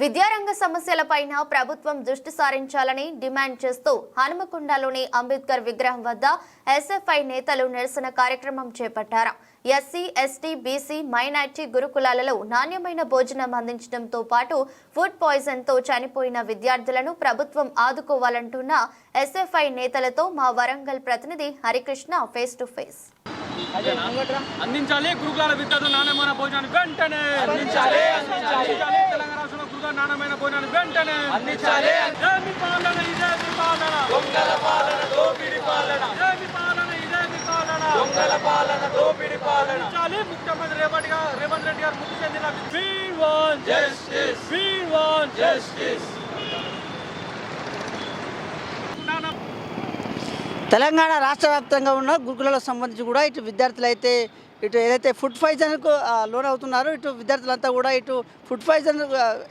విద్యారంగ సమస్యలపైన ప్రభుత్వం దృష్టి సారించాలని డిమాండ్ చేస్తూ హనుమకొండలోని అంబేద్కర్ విగ్రహం వద్ద ఎస్ఎఫ్ఐ నేతలు నిరసన కార్యక్రమం చేపట్టారు. ఎస్సీ ఎస్టీ బీసీ మైనార్టీ గురుకులాలలో నాణ్యమైన భోజనం అందించడంతో పాటు ఫుడ్ పాయిజన్తో చనిపోయిన విద్యార్థులను ప్రభుత్వం ఆదుకోవాలంటున్న ఎస్ఎఫ్ఐ నేతలతో మా వరంగల్ ప్రతినిధి హరికృష్ణ ఫేస్ టు ఫేస్. అందించాలి గురుకులాల విద్యార్థులు నాణ్యమైన భోజనాన్ని వెంటనే అందించాలి. గురుకుల నాణ్యమైన భోజనాన్ని వెంటనే అందించాలి. ఏమి పాలన ఇదే మీ పాలన. దొంగల పాలన దోపిడి పాలన. ఏమి పాలన ఇదే మీ పాలన. దొంగల పాలన దోపిడి పాలన. అందించాలి. ముఖ్యమంత్రి రేవంత్ గారు రేవంత్ రెడ్డి గారు మృతి చెందిన want justice we want justice నాన్న తెలంగాణ రాష్ట్ర వ్యాప్తంగా ఉన్న గురుకులాలకు సంబంధించి కూడా ఇటు విద్యార్థులు అయితే ఇటు ఏదైతే ఫుడ్ పాయిజన్కు లోన్ అవుతున్నారో ఇటు విద్యార్థులంతా కూడా ఇటు ఫుడ్ పాయిజన్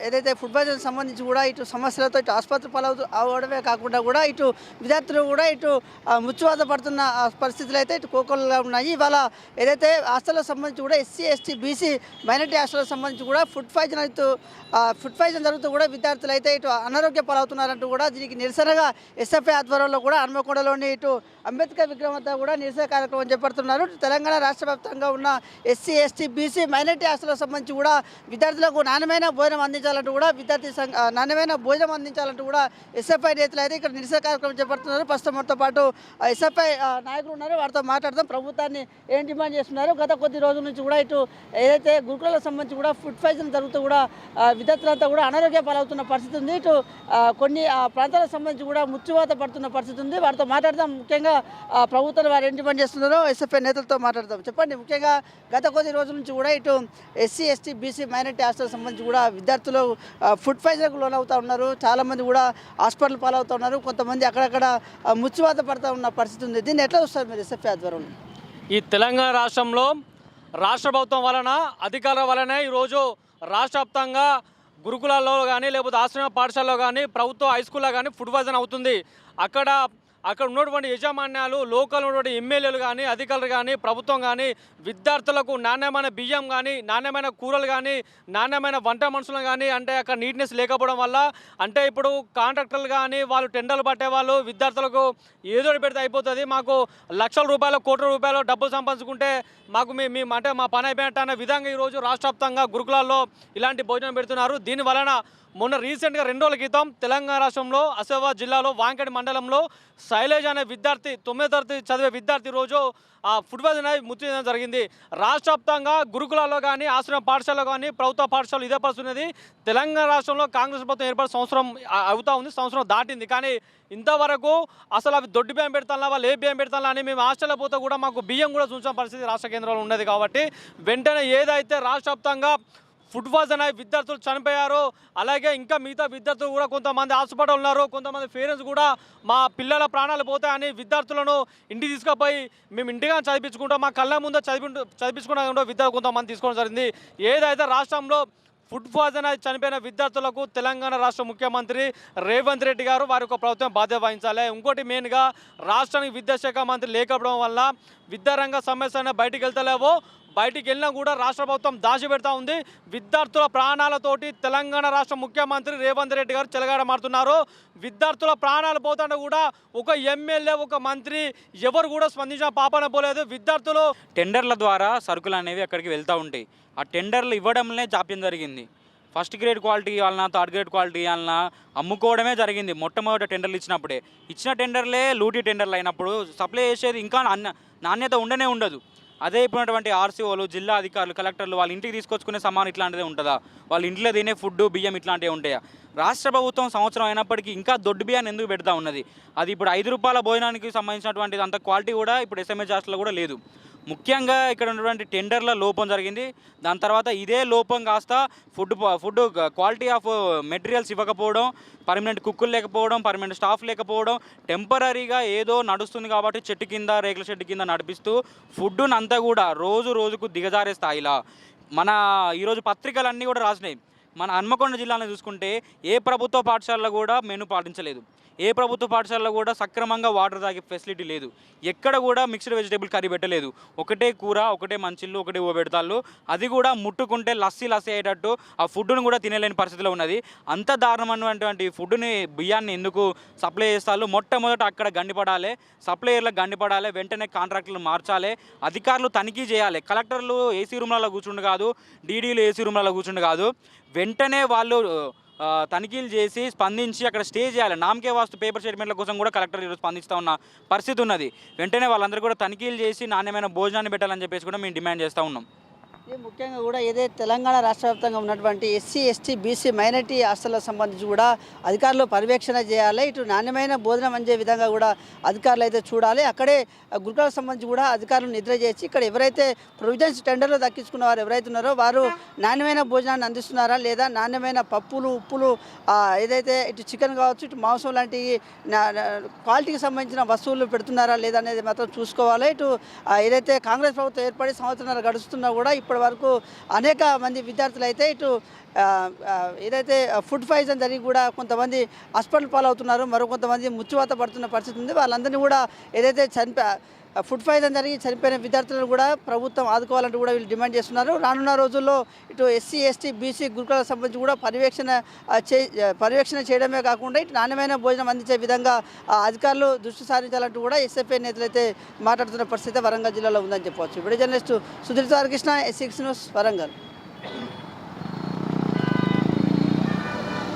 ఏదైతే ఫుడ్ పాయిజన్ సంబంధించి కూడా ఇటు సమస్యలతో ఇటు ఆసుపత్రి పాలవుతూ అవడమే కాకుండా కూడా ఇటు విద్యార్థులు కూడా ఇటు ముచ్చువాత పడుతున్న ఆ, పరిస్థితులు అయితే ఇటు కోకొల్గా ఉన్నాయి. ఇవాళ ఏదైతే హాస్టల్కి సంబంధించి కూడా ఎస్సీ ఎస్టీ బీసీ మైనార్టీ హాస్టల్కి సంబంధించి కూడా ఫుడ్ పాయిజన్ అయితే ఫుడ్ పాయిజన్ జరుగుతూ కూడా విద్యార్థులు అయితే ఇటు అనారోగ్య పాలవుతున్నారంటూ కూడా దీనికి నిరసనగా ఎస్ఎఫ్ఐ ఆధ్వర్యంలో కూడా హన్మకొండలోని ఇటు అంబేద్కర్ విగ్రహం అంతా కూడా నిరసన కార్యక్రమం చేపడుతున్నారు. తెలంగాణ రాష్ట్ర వ్యాప్తంగా ఉన్న ఎస్సీ ఎస్టీ బీసీ మైనార్టీ హాస్టల్కి సంబంధించి కూడా విద్యార్థులకు నాణ్యమైన భోజనం అందించాలంటూ కూడా విద్యార్థి సంఘ నాణ్యమైన భోజనం అందించాలంటూ కూడా ఎస్ఎఫ్ఐ నేతలు అయితే ఇక్కడ నిరసన కార్యక్రమం చేపడుతున్నారు. ప్రస్తుతం మనతో పాటు ఎస్ఎఫ్ఐ నాయకులు ఉన్నారు. వారితో మాట్లాడదాం. ప్రభుత్వాన్ని ఏం డిమాండ్ చేస్తున్నారు? గత కొద్ది రోజుల నుంచి కూడా ఇటు ఏదైతే గురుకులకు సంబంధించి కూడా ఫుడ్ పాయిజన్ జరుగుతూ కూడా విద్యార్థులంతా కూడా అనారోగ్య పాలవుతున్న పరిస్థితి ఉంది. ఇటు కొన్ని ఆ, ప్రాంతాలకు సంబంధించి కూడా ముచ్చువాత పడుతున్న పరిస్థితి ఉంది. వారితో మాట్లాడదాం. ముఖ్యంగా ప్రభుత్వం ప్రభుత్వాలు వారు ఏం డిమాండ్ చేస్తున్నారో ఎస్ఎఫ్ఐ నేతలతో మాట్లాడదాం. చెప్పండి. ముఖ్యంగా గత కొద్ది రోజుల నుంచి కూడా ఇటు SC ST BC minority hostel సంబంధించి కూడా విద్యార్థులు ఫుడ్ పాయిజన్కు లోనవుతూ ఉన్నారు. చాలామంది కూడా హాస్పిటల్ పాలవుతూ ఉన్నారు. కొంతమంది అక్కడక్కడ ఆ, ముచ్చువాత పడుతూ ఉన్న పరిస్థితి ఉంది. దీన్ని ఎట్లా చూస్తారు మీరు ఎస్ఎఫ్ఐ ఆధ్వర్యంలో? ఈ తెలంగాణ రాష్ట్రంలో రాష్ట్ర ప్రభుత్వం వలన అధికారుల వలనే ఈరోజు రాష్ట్ర వ్యాప్తంగా గురుకులాల్లో కానీ లేకపోతే ఆశ్రమ పాఠశాలలో కానీ ప్రభుత్వ హై స్కూల్లో కానీ ఫుడ్ పాయిజన్ అవుతుంది. అక్కడ అక్కడ ఉన్నటువంటి యజమాన్యాలు లోకల్ ఉన్నటువంటి ఎమ్మెల్యేలు కానీ అధికారులు కానీ ప్రభుత్వం కానీ విద్యార్థులకు నాణ్యమైన బియ్యం కానీ నాణ్యమైన కూరలు కానీ నాణ్యమైన వంట మనుషులు కానీ అంటే అక్కడ నీట్నెస్ లేకపోవడం వల్ల అంటే ఇప్పుడు కాంట్రాక్టర్లు కానీ వాళ్ళు టెండర్లు పట్టే వాళ్ళు విద్యార్థులకు ఏదో పెడితే అయిపోతుంది. మాకు లక్షల రూపాయలు కోట్ల రూపాయలు డబ్బులు సంపాదించుకుంటే మాకు మీ మేము అంటే మా పని అయిపోయినట్టు అనే విధంగా ఈరోజు రాష్ట్ర వ్యాప్తంగా గురుకులాల్లో ఇలాంటి భోజనం పెడుతున్నారు. దీని వలన మొన్న రీసెంట్గా రెండు రోజుల క్రితం తెలంగాణ రాష్ట్రంలో ఆసిఫాబాద్ జిల్లాలో వాంకడి మండలంలో శైలేజ్ అనే విద్యార్థి తొమ్మిదో తరగతి చదివే విద్యార్థి రోజు ఆ ఫుట్బాల్ అనేది ముత్యం జరిగింది. రాష్ట్ర వ్యాప్తంగా గురుకులాల్లో కానీ ఆశ్రమ పాఠశాలలో కానీ ప్రభుత్వ పాఠశాలలు ఇదే పరిస్థితి తెలంగాణ రాష్ట్రంలో కాంగ్రెస్ ప్రభుత్వం ఏర్పడి సంవత్సరం అవుతా ఉంది సంవత్సరం దాటింది. కానీ ఇంతవరకు అసలు అవి దొడ్డు బియ్యం పెడతాలా వాళ్ళు ఏ బియ్యం పెడతాలా అని మేము హాస్టల్లో పోతే కూడా మాకు బియ్యం కూడా చూసిన పరిస్థితి రాష్ట్ర కేంద్రంలో ఉన్నది కాబట్టి వెంటనే ఏదైతే రాష్ట్ర ఫుడ్ పాయిజన్ అయి విద్యార్థులు చనిపోయారు. అలాగే ఇంకా మిగతా విద్యార్థులు కూడా కొంతమంది హాస్పిటల్ ఉన్నారు. కొంతమంది పేరెంట్స్ కూడా మా పిల్లల ప్రాణాలు పోతాయని విద్యార్థులను ఇంటికి తీసుకుపోయి మేము ఇంటిగా చదివించుకుంటాం. మా కళ్ళ ముందు చదివి చదివించుకున్న విద్యార్థులు కొంతమంది తీసుకోవడం జరిగింది. ఏదైతే రాష్ట్రంలో ఫుడ్ పాయిజన్ అయి చనిపోయిన విద్యార్థులకు తెలంగాణ రాష్ట్ర ముఖ్యమంత్రి రేవంత్ రెడ్డి గారు వారి యొక్క ప్రభుత్వం బాధ్యత వహించాలి. ఇంకోటి మెయిన్గా రాష్ట్రానికి విద్యాశాఖ మంత్రి లేకపోవడం వల్ల విద్యారంగ సమస్య బయటికి వెళ్తలేవో. బయటికి వెళ్ళినా కూడా రాష్ట్ర ప్రభుత్వం దాచిపెడతా ఉంది. విద్యార్థుల ప్రాణాలతోటి తెలంగాణ రాష్ట్ర ముఖ్యమంత్రి రేవంత్ రెడ్డి గారు చెలగాడమాడుతున్నారు విద్యార్థుల ప్రాణాలు పోతుంటే కూడా ఒక ఎమ్మెల్యే ఒక మంత్రి ఎవరు కూడా స్పందించిన పాపన పోలేదు. విద్యార్థులు టెండర్ల ద్వారా సరుకులు అనేవి అక్కడికి వెళ్తూ ఉంటాయి. ఆ టెండర్లు ఇవ్వడంలోనే జాప్యం జరిగింది. ఫస్ట్ గ్రేడ్ క్వాలిటీ వలన థర్డ్ గ్రేడ్ క్వాలిటీ వలన అమ్ముకోవడమే జరిగింది. మొట్టమొదటి టెండర్లు ఇచ్చినప్పుడే. ఇచ్చిన టెండర్లే లూటీ టెండర్లు అయినప్పుడు సప్లై చేసేది ఇంకా నాణ్య- నాణ్యత ఉండనే ఉండదు. అదే ఇప్పుడు ఆర్సీఓలు జిల్లా అధికారులు కలెక్టర్లు వాళ్ళ ఇంటికి తీసుకొచ్చుకునే సమాన్ ఇట్లాంటిదే ఉంటుందా? వాళ్ళ ఇంట్లో తినే ఫుడ్ బియ్యం ఇట్లాంటివి ఉంటాయా? రాష్ట్ర ప్రభుత్వం సంవత్సరం అయినప్పటికీ ఇంకా దొడ్డు బియ్యాన్ని ఎందుకు పెడతా ఉన్నది? అది ఇప్పుడు ఐదు రూపాయల భోజనానికి సంబంధించినటువంటి అంత క్వాలిటీ కూడా ఇప్పుడు ఎస్ఎంఎస్ హాస్టల్లో కూడా లేదు. ముఖ్యంగా ఇక్కడ ఉన్నటువంటి టెండర్ల లోపం జరిగింది. దాని తర్వాత ఇదే లోపం కాస్త food food quality of materials ఇవ్వకపోవడం పర్మనెంట్ కుక్కులు లేకపోవడం పర్మనెంట్ స్టాఫ్ లేకపోవడం టెంపరీగా ఏదో నడుస్తుంది కాబట్టి చెట్టు కింద రేకుల చెట్టు కింద నడిపిస్తూ ఫుడ్ను అంతా కూడా రోజు రోజుకు దిగజారే స్థాయిలా. మన ఈరోజు పత్రికలన్నీ కూడా రాసినాయి. మన హన్మకొండ జిల్లాలో చూసుకుంటే ఏ ప్రభుత్వ పాఠశాలలో కూడా మెను పాటించలేదు. ఏ ప్రభుత్వ పాఠశాలలో కూడా సక్రమంగా వాటర్ తాగే ఫెసిలిటీ లేదు. ఎక్కడ కూడా మిక్స్డ్ వెజిటేబుల్ కర్రీ పెట్టలేదు. ఒకటే కూర ఒకటే మంచిళ్ళు ఒకటే ఓ పెడతాళ్ళు. అది కూడా ముట్టుకుంటే లస్సీ లస్సీ అయ్యేటట్టు ఆ ఫుడ్ను కూడా తినలేని పరిస్థితిలో ఉన్నది. అంత దారుణమైనటువంటి ఫుడ్ని బియ్యాన్ని ఎందుకు సప్లై చేస్తారు మొట్టమొదట అక్కడ గండిపడాలి సప్లయర్లకు గండిపడాలి వెంటనే కాంట్రాక్టులు మార్చాలి అధికారులు తనిఖీ చేయాలి. కలెక్టర్లు ఏసీ రూమ్లలో కూర్చుండు కాదు డీడీలు ఏసీ రూమ్లలో కూర్చుండు కాదు. వెంటనే వాళ్ళు తనిఖీలు చేసి స్పందించి అక్కడ స్టే చేయాలి. నామకే వాస్తు పేపర్ స్టేట్మెంట్ల కోసం కూడా కలెక్టర్ ఈరోజు స్పందిస్తూ ఉన్న పరిస్థితి ఉన్నది. వెంటనే వాళ్ళందరూ కూడా తనిఖీలు చేసి నాణ్యమైన భోజనాన్ని పెట్టాలని చెప్పేసి కూడా మేము డిమాండ్ చేస్తూ ఉన్నాం. ముఖ్యంగా కూడా ఏదైతే తెలంగాణ రాష్ట్ర వ్యాప్తంగా ఉన్నటువంటి ఎస్సీ ఎస్టీ బీసీ మైనార్టీ హాస్టళ్ళకు సంబంధించి కూడా అధికారులు పర్యవేక్షణ చేయాలి. ఇటు నాణ్యమైన భోజనం అందే విధంగా కూడా అధికారులు అయితే చూడాలి. అక్కడే గురుకులకు సంబంధించి కూడా అధికారులు నిద్ర చేసి ఇక్కడ ఎవరైతే ప్రొవిజన్స్ టెండర్లో దక్కించుకున్న వారు ఎవరైతే ఉన్నారో వారు నాణ్యమైన భోజనాన్ని అందిస్తున్నారా లేదా నాణ్యమైన పప్పులు ఉప్పులు ఏదైతే ఇటు చికెన్ కావచ్చు ఇటు మాంసం లాంటి క్వాలిటీకి సంబంధించిన వస్తువులు పెడుతున్నారా లేదా అనేది మాత్రం చూసుకోవాలి. ఇటు ఏదైతే కాంగ్రెస్ ప్రభుత్వం ఏర్పడి సంవత్సరాలు గడుస్తున్నా కూడా ఇప్పటి వరకు అనేక మంది విద్యార్థులు అయితే ఇటు ఏదైతే ఫుడ్ పాయిజన్ జరిగి కూడా కొంతమంది హాస్పిటల్ పాలవుతున్నారు మరో కొంతమంది ముచ్చువాత పడుతున్న పరిస్థితి ఉంది. వాళ్ళందరినీ కూడా ఏదైతే చనిపో ఫుడ్ పాయిజన్ జరిగి చనిపోయిన విద్యార్థులను కూడా ప్రభుత్వం ఆదుకోవాలంటూ కూడా వీళ్ళు డిమాండ్ చేస్తున్నారు. రానున్న రోజుల్లో ఇటు ఎస్సీ ఎస్టీ బీసీ గురుకులకు సంబంధించి కూడా పర్యవేక్షణ చే పర్యవేక్షణ చేయడమే కాకుండా ఇటు నాణ్యమైన భోజనం అందించే విధంగా అధికారులు దృష్టి సారించాలంటూ కూడా ఎస్ఎఫ్ఐ నేతలు అయితే మాట్లాడుతున్న పరిస్థితి వరంగల్ జిల్లాలో ఉందని చెప్పవచ్చు. ఇప్పుడు జర్నలిస్టు సుధీర్ కృష్ణ న్యూస్ వరంగల్.